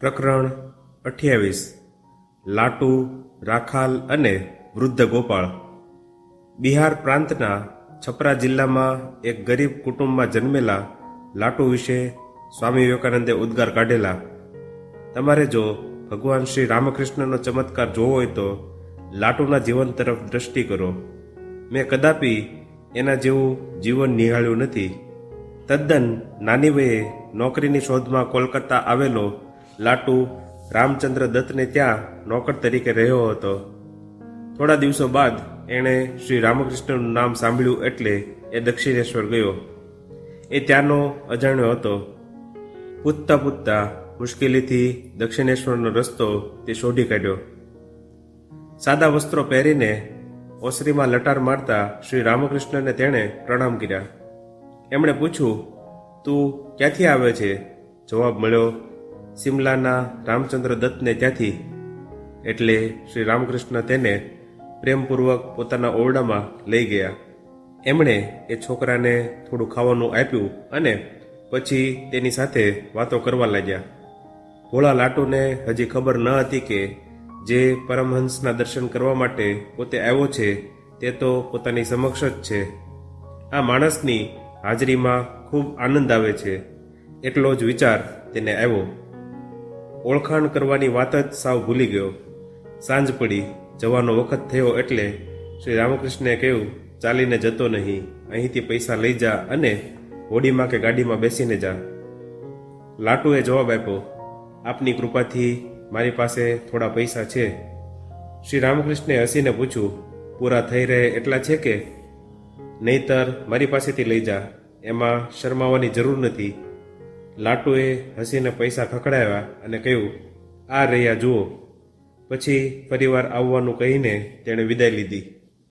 પ્રકરણ અઠ્યાવીસ. લાટુ, રાખાલ અને વૃદ્ધ ગોપાળ બિહાર પ્રાંતના છપરા જિલ્લામાં એક ગરીબ કુટુંબમાં જન્મેલા લાટુ વિશે સ્વામી વિવેકાનંદે ઉદ્ગાર કાઢેલા. તમારે જો ભગવાન શ્રી રામકૃષ્ણનો ચમત્કાર જોવો હોય તો લાટુના જીવન તરફ દ્રષ્ટિ કરો. મેં કદાપી એના જેવું જીવન નિહાળ્યું નથી. તદ્દન નાની વયે નોકરીની શોધમાં કોલકાતા આવેલો લાટુ રામચંદ્ર દત્તને ત્યાં નોકર તરીકે રહ્યો હતો. થોડા દિવસો બાદ એણે શ્રી રામકૃષ્ણનું નામ સાંભળ્યું એટલે એ દક્ષિણેશ્વર ગયો. એ ત્યાંનો અજાણ્યો હતો. પૂછતા પૂછતા મુશ્કેલીથી દક્ષિણેશ્વરનો રસ્તો તે શોધી કાઢ્યો. સાદા વસ્ત્રો પહેરીને ઓસરીમાં લટાર મારતા શ્રી રામકૃષ્ણને તેણે પ્રણામ કર્યા. એમણે પૂછ્યું, તું ક્યાંથી આવે છે? જવાબ મળ્યો સિમલાના રામચંદ્ર દત્તને ત્યાંથી, એટલે શ્રી રામકૃષ્ણ તેને પ્રેમપૂર્વક પોતાના ઓરડામાં લઈ ગયા. એમણે એ છોકરાને થોડું ખાવાનું આપ્યું અને પછી તેની સાથે વાતો કરવા લાગ્યા. ભોળા લાટુને હજી ખબર ન હતી કે જે પરમહંસના દર્શન કરવા માટે પોતે આવ્યો છે, તે તો પોતાની સમક્ષ જ છે. આ માણસની હાજરીમાં ખૂબ આનંદ આવે છે. એટલો જ વિચાર તેને આવ્યો. ઓળખાણ કરવાની વાત જ સાવ ભૂલી ગયો. સાંજ પડી, જવાનો વખત થયો એટલે શ્રી રામકૃષ્ણે કહ્યું, ચાલીને જતો નહીં, અહીંથી પૈસા લઈ જા અને હોડીમાં કે ગાડીમાં બેસીને જા. લાટુએ જવાબ આપ્યો, આપની કૃપાથી મારી પાસે થોડા પૈસા છે. શ્રી રામકૃષ્ણે હસીને પૂછ્યું, પૂરા થઈ રહે એટલા છે કે? નહીતર મારી પાસેથી લઈ જા, એમાં શરમાવાની જરૂર નથી. લાટુએ હસીને પૈસા ખખડાવ્યા અને કહ્યું, આ રહ્યા જુઓ. પછી ફરીવાર આવવાનું કહીને તેણે વિદાય લીધી.